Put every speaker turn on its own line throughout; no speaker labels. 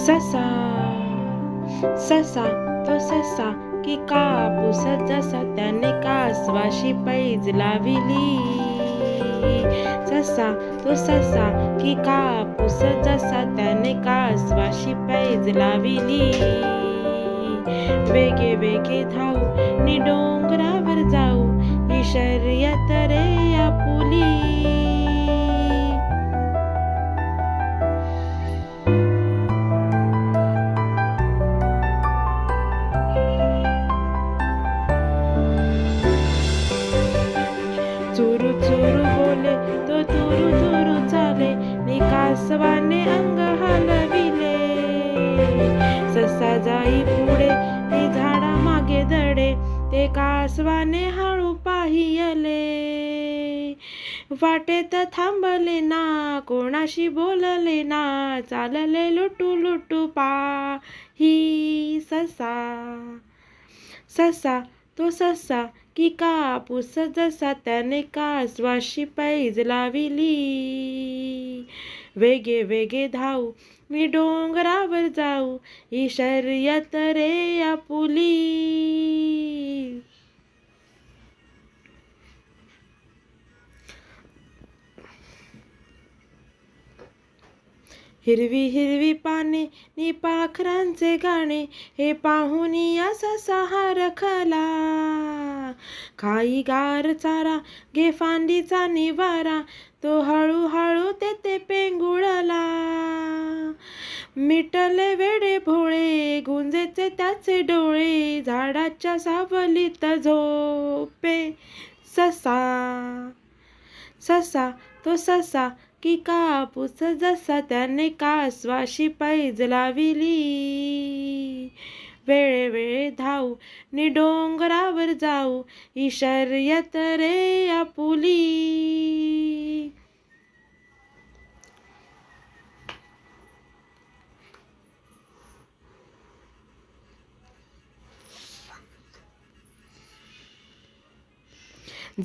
ससा ससा तो ससा की कापूस जसा त्याने कासवाशी पैज लाविली ससा तो ससा की कापूस जसा त्याने कासवाशी पैज लाविली वेगे वेगे धावू नि डोंगरावर जाऊ ही शर्यत रे आपुली कासवाने हळू पाहियले. वाटेत थांबले ना कोणाशी बोलले ना चालले लुटू लुटू पाही. ससा ससा तो ससा की कापूस जसा त्याने कासवाशी पैज लाविली. वेगे वेगे धावू मी डोंगरावर जाऊ ही शर्यत रे आपुली. हिरवी हिरवी पाने नि पाखरांचे गाणे हे पाहून या ससा रखला खाई गार चारा घे फांदीचा निवारा तो हळूहळू तेथे पेंगुळला. मिटले वेडे भोळे गुंजेचे त्याचे डोळे झाडाच्या सावलीत झोपे. ससा ससा तो ससा की कापूस जसा त्याने कासवाशी पैज लाविली वेळेवेळे धावू नि डोंगरावर जाऊ ही शर्यत रे आपुली.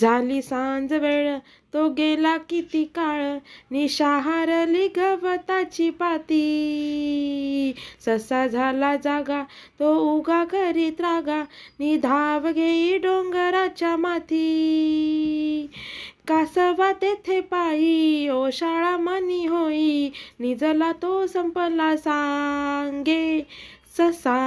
झाली सांज वेळ तो गेला किती काळ? निशाहारली गवताची पाती. ससा झाला जागा तो उगा करीत रागा नि धाव घेई डोंगराच्या माथी कासवा तेथे पायी ओ शाळा मनी होई. निजला तो संपला सांगे ससा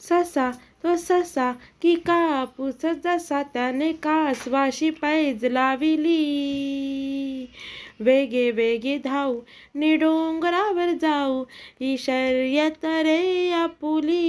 ससा. तो ससा की कापूस जसा त्याने कासवाशी पैज लाविली. वेगे वेगे धावू नि डोंगरावर जाऊ ही शर्यत रे आपुली.